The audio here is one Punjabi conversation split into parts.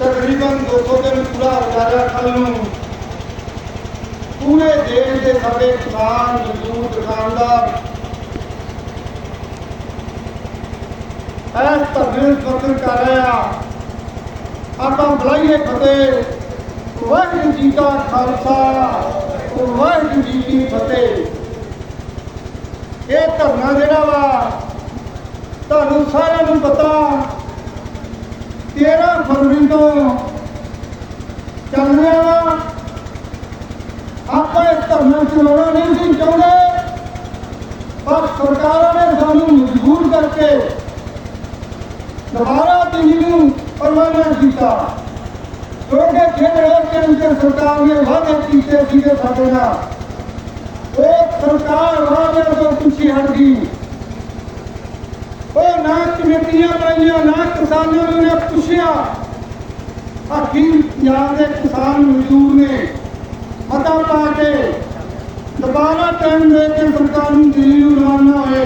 ਤਕਰੀਬਨ 200 ਦਿਨ ਪੂਰਾ ਹੋ ਗਿਆ ਨੂੰ ਪੂਰੇ ਦੇਸ਼ ਦੇ ਸਾਡੇ ਕਿਸਾਨ, ਮਜ਼ਦੂਰ ਦੁਕਾਨਦਾਰ ਐਸ ਤਬਦੀਲ ਫਕਰ ਕਰ ਰਿਹਾ ਆਪਾਂ ਬੁਲਾਈਏ ਫਤਿਹ। ਵਾਹਿਗੁਰੂ ਜੀ ਦਾ ਖਾਲਸਾ, ਵਾਹਿਗੁਰੂ ਜੀ ਕੀ ਫਤਿਹ। ਇਹ ਧਰਨਾ ਜਿਹੜਾ ਵਾ, ਤੁਹਾਨੂੰ ਸਾਰਿਆਂ ਨੂੰ ਪਤਾ 13 ਫਰਵਰੀ ਤੋਂ ਚੱਲ ਰਿਹਾ ਵਾ। ਆਪਾਂ ਇਹ ਧਰਨਾ ਚਲਾਉਣਾ ਨਹੀਂ ਸੀ ਚਾਹੁੰਦੇ, ਪਰ ਸਰਕਾਰਾਂ ਨੇ ਸਾਨੂੰ ਮਜਬੂਰ ਕਰਕੇ ਦੁਬਾਰਾ ਦਿੱਲੀ ਨੂੰ ਪਰਮਾਨੈਂਟ ਕੀਤਾ। ਕਿਉਂਕਿ ਜਿਹੜੇ ਕੇ ਅੰਦਰ ਸਰਕਾਰ ਨੇ ਵਾਅਦੇ ਕੀਤੇ ਸੀਗੇ ਸਾਡੇ ਨਾਲ। ਉਹ ਸਰਕਾਰ ਵਾਅਦਿਆਂ ਤੋਂ ਪਿੱਛੇ ਹਟ ਗਈ। ਉਹ ਨਾ ਕਮੇਟੀਆਂ ਬਣਾਈਆਂ, ਨਾ ਕਿਸਾਨਾਂ ਨੂੰ ਨੇ ਪੁੱਛਿਆ। ਅਖੀਰ ਪੰਜਾਬ ਦੇ ਕਿਸਾਨ ਮਜ਼ਦੂਰ ਨੇ ਮਤਾ ਪਾ ਕੇ ਦੁਬਾਰਾ ਟਾਈਮ ਦੇ ਕੇ ਸਰਕਾਰ ਨੂੰ ਦਿੱਲੀ ਨੂੰ ਹੋਏ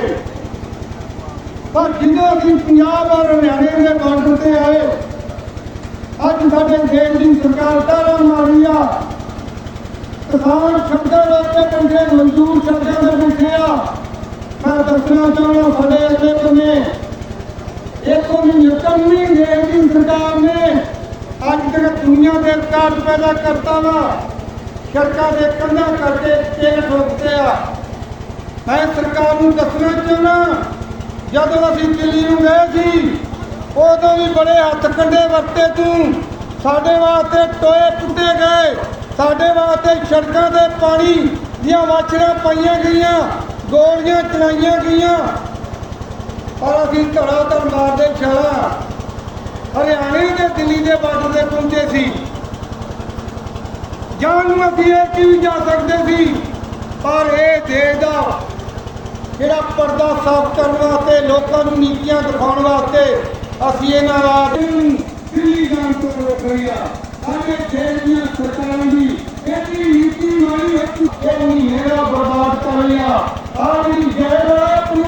ਪਰ ਜਦੋਂ ਅਸੀਂ ਪੰਜਾਬ ਔਰ ਹਰਿਆਣੇ ਦੇ ਬਾਰਡਰ ਤੇ ਆਏ, ਅੱਜ ਸਾਡੇ ਦੇਸ਼ ਦੀ ਸਰਕਾਰ ਤਾਰਾ ਮਾਰੀ ਆ। ਕਿਸਾਨ ਸ਼ਬਦਾਂ ਦੇ ਉੱਤੇ ਬੰਦੇ ਮਜ਼ਦੂਰ ਸ਼ਬਦਾਂ ਦੇ ਬੈਠੇ ਆ। ਮੈਂ ਦੱਸਣਾ ਚਾਹੁੰਦਾ ਸਾਡੇ ਅਗਲੇ ਬੰਨੇ ਇੱਕ ਉਹ ਨਿਕਲਣੀ ਸਰਕਾਰ ਨੇ ਅੱਜ ਤੱਕ ਦੁਨੀਆ ਦੇ ਰਿਕਾਰਡ ਪੈਦਾ ਕਰਤਾ ਵਾ। ਸੜਕਾਂ ਦੇ ਕੰਧਾਂ ਕਰਕੇ ਤੇਲ ਠੋਕਦੇ ਆ। ਮੈਂ ਸਰਕਾਰ ਨੂੰ ਦੱਸਣਾ ਚਾਹੁੰਦਾ ਜਦੋਂ ਅਸੀਂ ਦਿੱਲੀ ਨੂੰ ਗਏ ਸੀ, ਉਦੋਂ ਵੀ ਬੜੇ ਹੱਥ ਕੰਡੇ ਵਰਤੇ ਤੂੰ। ਸਾਡੇ ਵਾਸਤੇ ਟੋਏ ਪੁੱਟੇ ਗਏ। ਸਾਡੇ ਵਾਸਤੇ ਸੜਕਾਂ ਤੇ ਪਾਣੀ ਦੀਆਂ ਵਾਛੜਾਂ ਪਾਈਆਂ ਗਈਆਂ, ਗੋਲੀਆਂ ਚਲਾਈਆਂ ਗਈਆਂ। ਪਰ ਅਸੀਂ ਧੜਾ ਧੜ ਮਾਰਦੇ ਛਾਲਾ। ਹਰਿਆਣੇ ਤੇ ਦਿੱਲੀ ਦੇ ਬਾਰਡਰ ਤੇ ਪਹੁੰਚੇ ਸੀ। ਜਾਣ ਨੂੰ ਅਸੀਂ ਇਹ ਕਿ ਵੀ ਜਾ ਸਕਦੇ ਸੀ? ਪਰ ਇਹ ਦੇਸ਼ ਦਾ ਜਿਹੜਾ ਪਰਦਾ ਸਾਫ਼ ਕਰਨ ਵਾਸਤੇ, ਲੋਕਾਂ ਨੂੰ ਨੀਤੀਆਂ ਦਿਖਾਉਣ ਵਾਸਤੇ ਅਸੀਂ ਇਹਨਾਂ ਰਾਜ ਦਿੱਲੀ ਜਾਣ ਤੋਂ ਰੋਕ ਰਹੀ ਆ? ਸਾਡੇ ਦੇਸ਼ ਦੀਆਂ ਸਰਕਾਰਾਂ ਦੀ ਇਹਦੀ ਨੀਤੀ ਮਾਰੀ ਇੱਕ ਇਹ ਮਹੀਨੇ ਬਰਬਾਦ ਕਰ ਰਹੀ ਆ ਸਾਡੀ ਜੇਲ੍ਹ ਆਪਣੀ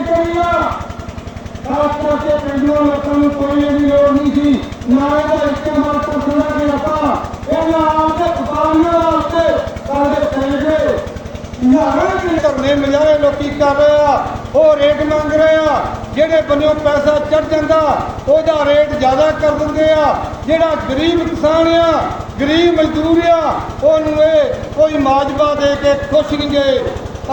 ਖਾਸ ਕਰਕੇ ਪਿੰਡਾਂ ਲੋਕਾਂ ਨੂੰ ਕੋਈ ਇਹਦੀ ਲੋੜ ਨਹੀਂ ਸੀ। ਨਾ ਇਹਦਾ ਇਸਤੇਮਾਲ ਕਰ ਸਕਦੇ ਆਪਾਂ। ਇਹਨਾਂ ਆਪਦੇ ਵਪਾਰੀਆਂ ਵਾਸਤੇ ਸਾਡੇ ਚਾਹੀਦੇ ਯਾਰਾਂ ਦੇ ਧਰਨੇ ਮਜਾਰੇ ਲੋਕੀ ਕਰ ਰਹੇ ਆ ਉਹ ਰੇਟ ਮੰਗ ਰਹੇ ਆ। ਜਿਹੜੇ ਬੰਨਿਓ ਪੈਸਾ ਚੜ ਜਾਂਦਾ, ਉਹਦਾ ਰੇਟ ਜ਼ਿਆਦਾ ਕਰ ਦਿੰਦੇ ਆ। ਜਿਹੜਾ ਗਰੀਬ ਕਿਸਾਨ ਆ, ਗਰੀਬ ਮਜ਼ਦੂਰ ਆ, ਉਹਨੂੰ ਇਹ ਕੋਈ ਮਾਜਬਾ ਦੇ ਕੇ ਖੁਸ਼ ਨਹੀਂ ਗਏ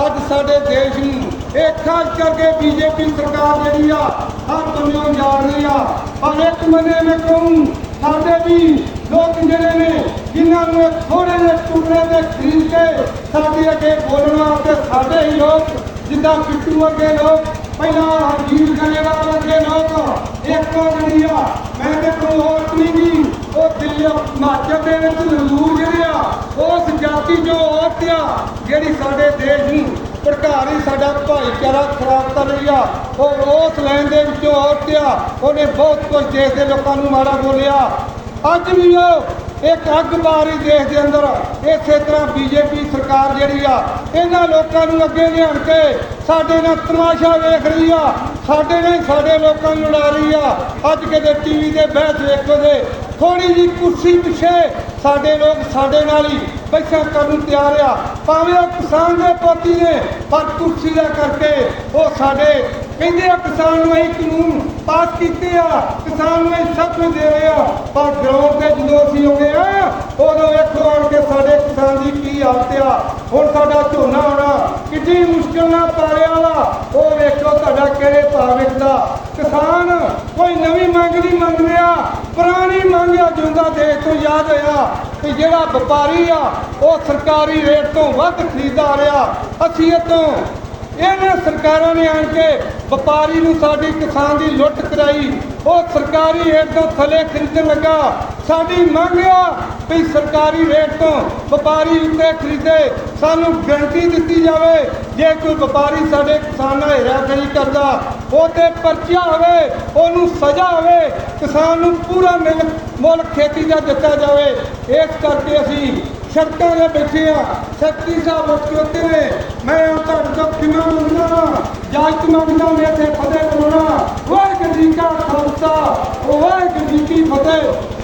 ਅੱਜ ਸਾਡੇ ਦੇਸ਼ ਨੂੰ ਇਹ ਖਾਸ ਕਰਕੇ ਬੀਜੇਪੀ ਸਰਕਾਰ ਜਿਹੜੀ ਆ, ਹਰ ਬੰਨਿਓ ਜਾ ਰਹੀ ਆ। ਪਰ ਇੱਕ ਮੰਨੇ ਮੈਂ ਕਹੂੰ, ਸਾਡੇ ਵੀ ਲੋਕ ਜਿਹੜੇ ਨੇ, ਜਿਨ੍ਹਾਂ ਨੂੰ ਥੋੜੇ ਜਿਹੇ ਟੁਕੜੇ ਤੇ ਖਰੀਦ ਕੇ ਸਾਡੇ ਅੱਗੇ ਬੋਲਣਾ ਵਾਸਤੇ ਸਾਡੇ ਹੀ ਲੋਕ, ਜਿੱਦਾਂ ਪਿੱਟੂ ਅੱਗੇ ਲੋਕ ਪਹਿਲਾਂ ਹਰਜੀਤ ਗਰੇਵਾਲ ਅੱਗੇ ਲੋਕ, ਇੱਕ ਜਿਹੜੀ ਮੈਂ ਤੇ ਕੋਈ ਹੋਰ ਨਹੀਂ ਉਹ ਦਿੱਲੀ ਹਿਮਾਚਲ ਦੇ ਵਿੱਚ ਮਜ਼ਦੂਰ ਜਿਹੜੇ ਆ, ਉਸ ਜਾਤੀ ਜੋ ਔਰਤ ਆ, ਜਿਹੜੀ ਸਾਡੇ ਦੇਸ਼ ਨੂੰ ਭੜਕਾ ਰਹੀ ਸਾਡਾ ਭਾਈਚਾਰਾ ਖਰਾਬ ਕਰ ਰਹੀ ਆ। ਉਹ ਉਸ ਲੈਣ ਦੇ ਵਿੱਚੋਂ ਔਰਤ ਆ, ਉਹਨੇ ਬਹੁਤ ਕੁਝ ਦੇਸ਼ ਦੇ ਲੋਕਾਂ ਨੂੰ ਮਾੜਾ ਬੋਲਿਆ। ਅੱਜ ਵੀ ਉਹ ਇੱਕ ਅੱਗ ਬਾਰੀ ਦੇਸ਼ ਦੇ ਅੰਦਰ ਇਸੇ ਤਰ੍ਹਾਂ ਬੀਜੇਪੀ ਸਰਕਾਰ ਜਿਹੜੀ ਆ, ਇਹਨਾਂ ਲੋਕਾਂ ਨੂੰ ਅੱਗੇ ਲਿਆਣ ਕੇ ਸਾਡੇ ਨਾਲ ਤਮਾਸ਼ਾ ਵੇਖ ਰਹੀ ਆ। ਸਾਡੇ ਨਾਲ ਸਾਡੇ ਲੋਕਾਂ ਨੂੰ ਲੜਾ ਰਹੀ ਆ। ਅੱਜ ਕਿਤੇ ਟੀਵੀ ਦੇ ਬਹਿਸ ਵੇਖੋ ਦੇ ਥੋੜੀ ਜੀ ਕੁਰਸੀ ਪਿੱਛੇ ਸਾਡੇ ਲੋਕ ਸਾਡੇ ਨਾਲ ਹੀ ਬੈਠਾ ਕਰਨ ਨੂੰ ਤਿਆਰ ਆ। ਭਾਵੇਂ ਉਹ ਕਿਸਾਨ ਦੇ ਪੋਤੀ ਨੇ, ਪਰ ਕੁਰਸੀ ਦਾ ਕਰਕੇ ਉਹ ਸਾਡੇ ਕਹਿੰਦੇ ਆ, ਕਿਸਾਨ ਨੂੰ ਅਸੀਂ ਕਾਨੂੰਨ ਪਾਸ ਕੀਤੇ ਆ, ਕਿਸਾਨ ਨੂੰ ਅਸੀਂ ਸਭ ਕੁਝ ਦੇ ਰਹੇ ਆ। ਪਰ ਗਰਾਊਂਡ ਤੇ ਜਦੋਂ ਅਸੀਂ ਹੋ ਗਏ ਆ, ਉਦੋਂ ਵੇਖੋ ਆਣ ਕੇ ਸਾਡੇ ਕਿਸਾਨ ਦੀ ਕੀ ਹਾਲਤ ਆ। ਹੁਣ ਸਾਡਾ ਝੋਨਾ ਕਿੰਨੀ ਮੁਸ਼ਕਲ ਨਾਲ ਪਾਲਿਆ ਵਾ, ਉਹ ਵੇਖੋ ਤੁਹਾਡਾ ਕਿਹੜੇ ਭਾਅ ਵਿਕਦਾ। ਕਿਸਾਨ, ਕੋਈ ਨਵੀਂ ਮੰਗ ਨਹੀਂ ਮੰਗ ਰਿਹਾ। ਪੁਰਾਣੀ ਮੰਗ ਆ ਜਿਉਂਦਾ ਦੇਸ਼ ਤੋਂ ਯਾਦ ਹੋਇਆ ਕਿ ਜਿਹੜਾ ਵਪਾਰੀ ਆ, ਉਹ ਸਰਕਾਰੀ ਰੇਟ ਤੋਂ ਵੱਧ ਖਰੀਦਾ ਰਿਹਾ। ਅਸੀਂ ਇਹ ਤੋਂ ਇਹਨਾਂ ਸਰਕਾਰਾਂ ਨੇ ਆਣ ਕੇ ਵਪਾਰੀ ਨੂੰ ਸਾਡੀ ਕਿਸਾਨ ਦੀ ਲੁੱਟ ਕਰਾਈ। ਉਹ ਸਰਕਾਰੀ ਰੇਟ ਤੋਂ ਥੱਲੇ ਖਰੀਦਣ ਲੱਗਾ। ਸਾਡੀ ਮੰਗ ਆ ਵੀ ਸਰਕਾਰੀ ਰੇਟ ਤੋਂ ਵਪਾਰੀ ਉੱਤੇ ਖਰੀਦੇ। ਸਾਨੂੰ ਗਰੰਟੀ ਦਿੱਤੀ ਜਾਵੇ। ਜੇ ਕੋਈ ਵਪਾਰੀ ਸਾਡੇ ਕਿਸਾਨਾਂ ਹੇਰਾਫੇਰੀ ਕਰਦਾ ਉਹ ਤੇ ਪਰਚਾ ਹੋਵੇ, ਉਹਨੂੰ ਸਜ਼ਾ ਹੋਵੇ, ਕਿਸਾਨ ਨੂੰ ਪੂਰਾ ਮਿਲ, ਮੁੱਲ ਖੇਤੀ ਦਾ ਦਿੱਤਾ ਜਾਵੇ। ਇਸ ਕਰਕੇ ਅਸੀਂ ਸੜਕਾਂ ਦੇ ਬੈਠੇ ਆ ਸ਼ਕਤੀ ਸਾਹਿਬ ਉੱਤੇ ਨੇ ਮੰਗਦਾ ਜਾਇਤ ਮੰਗਦਾ ਮੈਂ ਇੱਥੇ ਫਤਿਹ ਬੁਲਾਉਣਾ ਵਾਹਿਗੁਰੂ ਜੀ ਕਾ ਖਾਲਸਾ, ਵਾਹਿਗੁਰੂ ਜੀ ਕੀ ਫਤਿਹ।